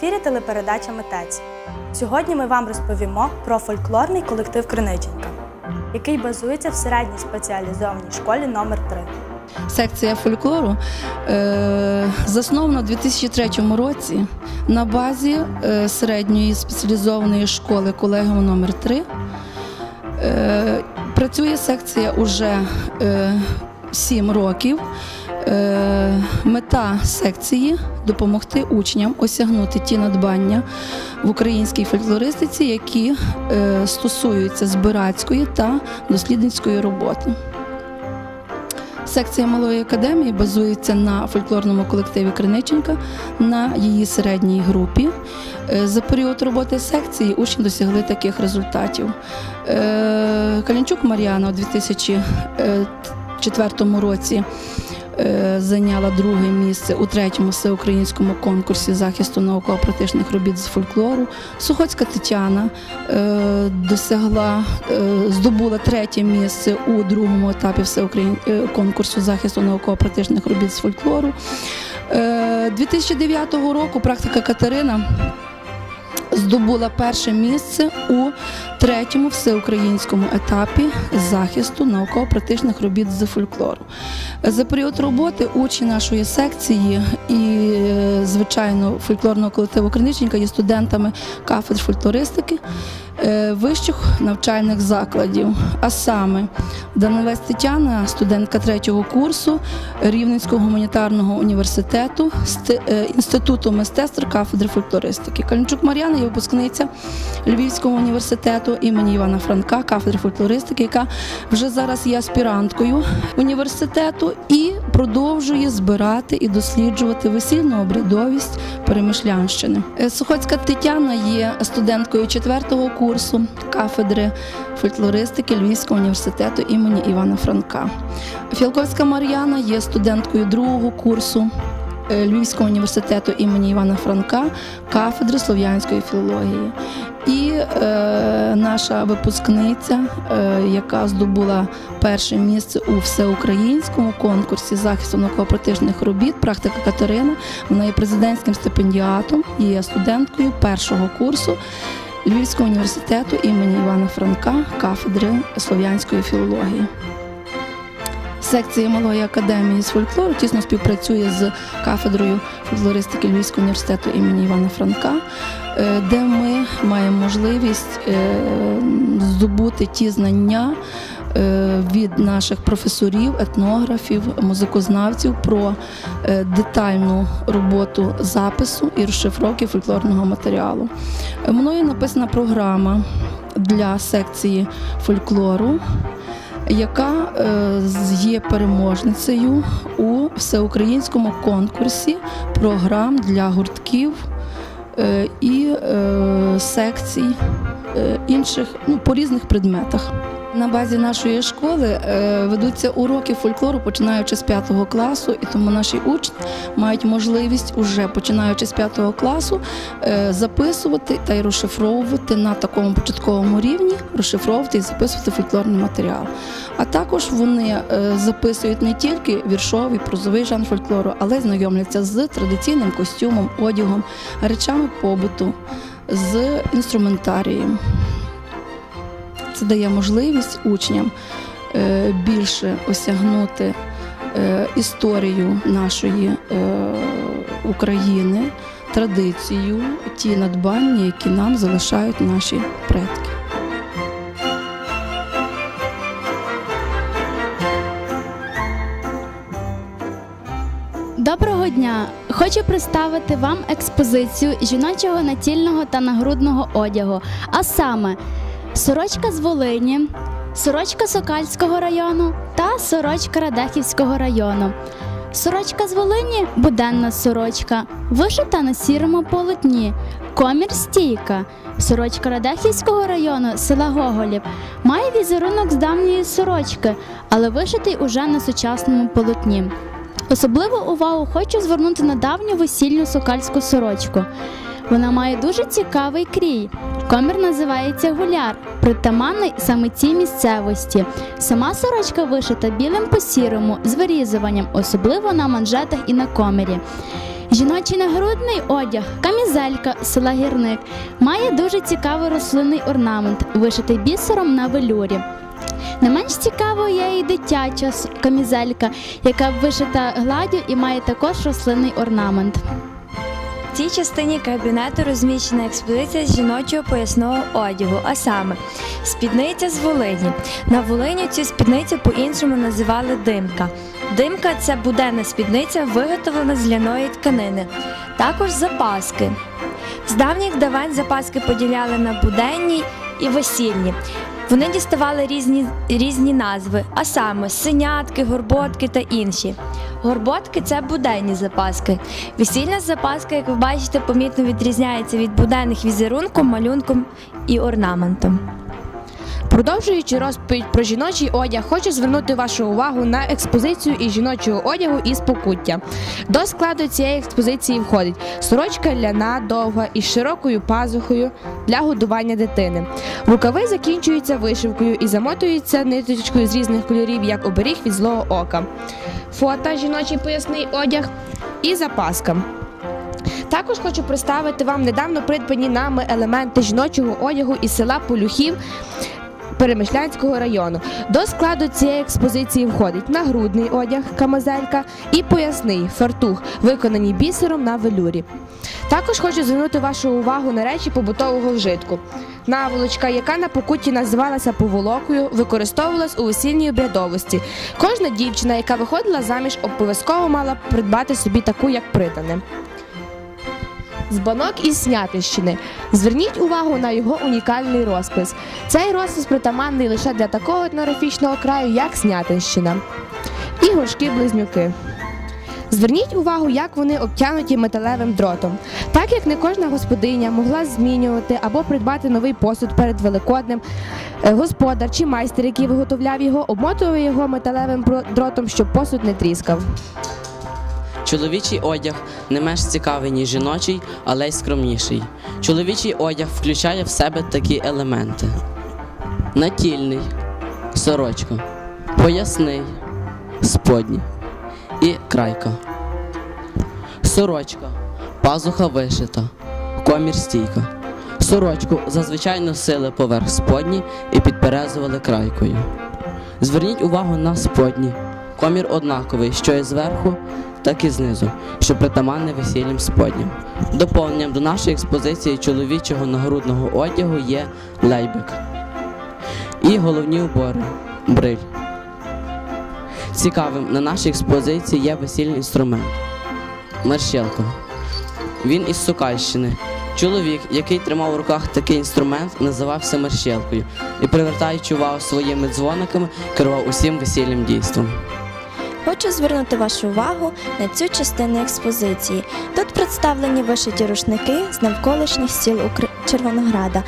телепередача Митець. Сьогодні ми вам розповімо про фольклорний колектив Криниченка, який базується в середній спеціалізованій школі номер 3 Секція фольклору е, заснована у 2003 році на базі е, середньої спеціалізованої школи колегіуму номер 3 Е, працює секція уже е, 7 років. Е, мета секції допомогти учням осягнути ті надбання в українській фольклористиці, які е, стосуються збирацької та дослідницької роботи. Секція малої академії базується на фольклорному колективі Криниченка на її середній групі. Е, За період роботи секції учні досягли таких результатів. Калінчук Мар'яна у 2004 році зайняла друге місце у третьому всеукраїнському конкурсі захисту науково-практичних робіт з фольклору. Сухоцька Тетяна е, досягла, е, здобула третє місце у другому етапі всеукраїн... е, конкурсу захисту науково-практичних робіт з фольклору. Е, 2009 року практика Катерина здобула перше місце у третьому всеукраїнському етапі захисту науково-практичних робіт з фольклору. За період роботи учні нашої секції і, е, звичайно, фольклорного колективу Криниченка є студентами кафедр фольклористики вищих навчальних закладів. А саме Данилець Тетяна, студентка третього курсу Рівненського гуманітарного університету, е, Інституту мистецтв кафедри фольклористики. Калінчук Мар'яна є випускниця Львівського університету імені Івана Франка, кафедри фольклористики, яка вже зараз є аспіранткою університету і продовжує збирати і досліджувати весільну обрядовість Перемишлянщини. Е, Сухоцька Тетяна є студенткою четвертого курсу кафедри фольклористики Львівського університету імені Івана Франка. Філковська Мар'яна є студенткою другого курсу Львівського університету імені Івана Франка, кафедри слов'янської філології. І е, наша випускниця, е, яка здобула перше місце у всеукраїнському конкурсі захисту науково-практичних робіт, практика Катерина, вона є президентським стипендіатом і є студенткою першого курсу Львівського університету імені Івана Франка, кафедри слов'янської філології. Секція малої академії з фольклору тісно співпрацює з кафедрою фольклористики Львівського університету імені Івана Франка, е, де ми маємо можливість е, здобути ті знання е, від наших професорів, етнографів, музикознавців про детальну роботу запису і розшифровки фольклорного матеріалу. Мною написана програма для секції фольклору яка е, є переможницею у всеукраїнському конкурсі програм для гуртків е, і е, секцій інших ну, по різних предметах. На базі нашої школи е, ведуться уроки фольклору, починаючи з 5 класу, і тому наші учні мають можливість уже починаючи з 5 класу е, записувати та й розшифровувати на такому початковому рівні, розшифровувати і записувати фольклорний матеріал. А також вони е, записують не тільки віршовий, прозовий жанр фольклору, але й знайомляться з традиційним костюмом, одягом, речами побуту, з інструментарієм. Це дає можливість учням е, більше осягнути е, історію нашої е, України, традицію, ті надбання, які нам залишають наші предки. Доброго дня! Хочу представити вам експозицію жіночого натільного та нагрудного одягу, а саме сорочка з Волині, сорочка Сокальського району та сорочка Радехівського району. Сорочка з Волині буденна сорочка, вишита на сірому полотні, комір стійка. Сорочка Радехівського району села Гоголів має візерунок з давньої сорочки, але вишитий уже на сучасному полотні. Особливу увагу хочу звернути на давню весільну сокальську сорочку. Вона має дуже цікавий крій. Комір називається гуляр, притаманний саме цій місцевості. Сама сорочка вишита білим по сірому з вирізуванням, особливо на манжетах і на комірі. Жіночий нагрудний одяг, камізелька села Гірник, має дуже цікавий рослинний орнамент, вишитий бісером на велюрі. Не менш цікавою є і дитяча камізелька, яка вишита гладдю і має також рослинний орнамент. В цій частині кабінету розміщена експозиція з жіночого поясного одягу, а саме спідниця з Волині. На Волині цю спідницю по-іншому називали димка. Димка це буденна спідниця, виготовлена з ляної тканини. Також запаски. З давніх давань запаски поділяли на буденні і весільні. Вони діставали різні, різні назви, а саме синятки, горботки та інші. Горботки це буденні запаски. Весільна запаска, як ви бачите, помітно відрізняється від буденних візерунком, малюнком і орнаментом. Продовжуючи розповідь про жіночий одяг, хочу звернути вашу увагу на експозицію із жіночого одягу із покуття. До складу цієї експозиції входить сорочка ляна довга із широкою пазухою для годування дитини. Рукави закінчуються вишивкою і замотуються ниточкою з різних кольорів, як оберіг від злого ока. Фото жіночий поясний одяг і запаска. Також хочу представити вам недавно придбані нами елементи жіночого одягу із села Полюхів Перемишлянського району. До складу цієї експозиції входить нагрудний одяг, камазелька і поясний фартух, виконані бісером на велюрі. Також хочу звернути вашу увагу на речі побутового вжитку. Наволочка, яка на покутті називалася поволокою, використовувалась у весільній обрядовості. Кожна дівчина, яка виходила заміж, обов'язково мала придбати собі таку, як придане. Збанок із Снятищини. Зверніть увагу на його унікальний розпис. Цей розпис притаманний лише для такого етнографічного краю, як Снятинщина. І горшки-близнюки. Зверніть увагу, як вони обтянуті металевим дротом. Так як не кожна господиня могла змінювати або придбати новий посуд перед Великоднем, е, господар чи майстер, який виготовляв його, обмотував його металевим дротом, щоб посуд не тріскав. Чоловічий одяг не менш цікавий, ніж жіночий, але й скромніший. Чоловічий одяг включає в себе такі елементи: натільний, сорочка, поясний, сподні і крайка. Сорочка, пазуха вишита, комір стійка. Сорочку зазвичай носили поверх сподні і підперезували крайкою. Зверніть увагу на сподні. Комір однаковий, що і зверху, так і знизу, що притаманне весільним сподням. Доповненням до нашої експозиції чоловічого нагрудного одягу є лейбик. І головні убори бриль. Цікавим на нашій експозиції є весільний інструмент Марщелка. Він із Сокальщини. Чоловік, який тримав у руках такий інструмент, називався Марщелкою і, привертаючи увагу своїми дзвониками, керував усім весільним дійством. Хочу звернути вашу увагу на цю частину експозиції. Тут представлені вишиті рушники з навколишніх сіл. Червонограда.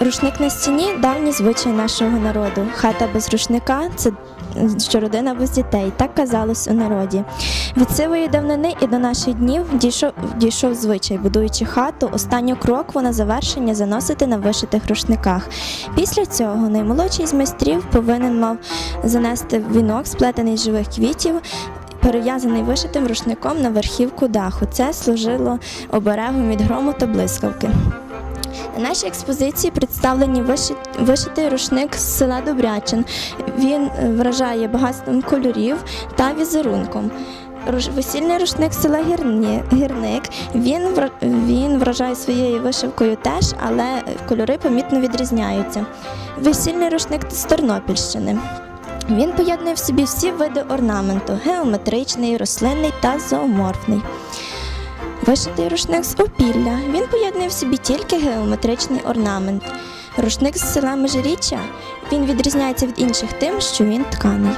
Рушник на стіні давній звичай нашого народу. Хата без рушника це що родина без дітей, так казалось у народі. Від сивої давнини і до наших днів дійшов, дійшов звичай, будуючи хату, останню крокву на завершення заносити на вишитих рушниках. Після цього наймолодший з майстрів повинен мав занести вінок, сплетений з живих квітів, перев'язаний вишитим рушником на верхівку даху. Це служило оберегом від грому та блискавки. На нашій експозиції представлені вишитий рушник з села Добрячин. Він е, вражає багатством кольорів та візерунком. Весільний рушник села Гірник. Він, він вражає своєю вишивкою теж, але кольори помітно відрізняються. Весільний рушник з Тернопільщини. Він поєднує в собі всі види орнаменту: геометричний, рослинний та зооморфний. Вишитий рушник з опілля. Він поєднує в собі тільки геометричний орнамент. Рушник з села Межиріччя він відрізняється від інших тим, що він тканий.